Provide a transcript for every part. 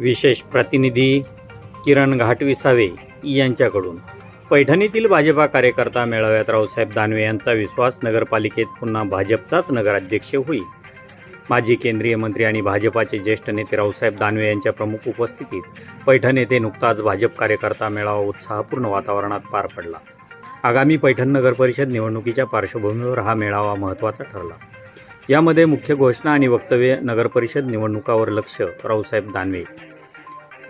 विशेष प्रतिनिधी किरण घाटविसावे यांच्याकडून. पैठणीतील भाजपा कार्यकर्ता मेळाव्यात रावसाहेब दानवे यांचा विश्वास नगरपालिकेत पुन्हा भाजपचाच नगराध्यक्ष होईल. माजी केंद्रीय मंत्री आणि भाजपाचे ज्येष्ठ नेते रावसाहेब दानवे यांच्या प्रमुख उपस्थितीत पैठण येथे नुकताच भाजप कार्यकर्ता मेळावा उत्साहपूर्ण वातावरणात पार पडला. आगामी पैठण नगर परिषद निवडणुकीच्या पार्श्वभूमीवर हा मेळावा महत्त्वाचा ठरला. यामध्ये मुख्य घोषणा आणि वक्तव्य नगरपरिषद निवडणुकावर लक्ष रावसाहेब दानवे.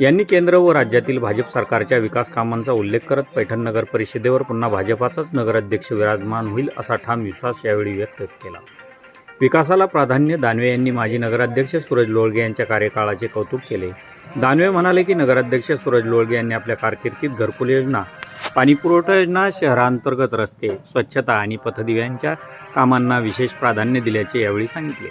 यांनी केंद्र व राज्यातील भाजप सरकारच्या विकास कामांचा उल्लेख करत पैठण नगर परिषदेवर पुन्हा भाजपाचाच नगराध्यक्ष विराजमान होईल असा ठाम विश्वास यावेळी व्यक्त केला. विकासाला प्राधान्य दानवे यांनी माजी नगराध्यक्ष सूरज लोळगे यांच्या कार्यकाळाचे कौतुक केले. दानवे म्हणाले की नगराध्यक्ष सूरज लोळगे यांनी आपल्या कारकिर्दीत घरकुल योजना पाणीपुरवठा योजना शहरांतर्गत रस्ते स्वच्छता आणि पथदिव्यांच्या कामांना विशेष प्राधान्य दिल्याचे यावेळी सांगितले.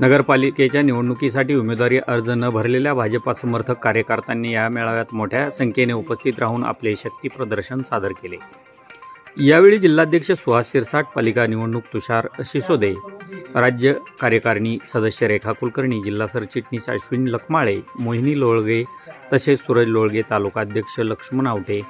नगरपालिकेच्या निवडणुकीसाठी उमेदवारी अर्ज न भरलेल्या भाजपा समर्थक कार्यकर्त्यांनी या मेळाव्यात मोठ्या संख्येने उपस्थित राहून आपले शक्ती प्रदर्शन सादर केले. यावेळी जिल्हाध्यक्ष सुहास शिरसाट पालिका निवडणूक तुषार सिसोदे राज्य कार्यकारिणी सदस्य रेखा कुलकर्णी जिल्हा सरचिटणीस अश्विन लखमाळे मोहिनी लोळगे तसेच सूरज लोळगे तालुकाध्यक्ष लक्ष्मण आवटे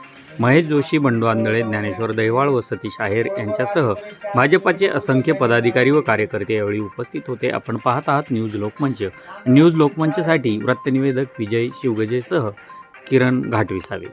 महेश जोशी बंडू आंधळे ज्ञानेश्वर दहिवाळ व सतीश आहेर यांच्यासह भाजपाचे असंख्य पदाधिकारी व कार्यकर्ते यावेळी उपस्थित होते. आपण पाहत आहात न्यूज लोकमंच. न्यूज लोकमंचसाठी वृत्तनिवेदक विजय शिवगजेसह किरण घाटविसावे.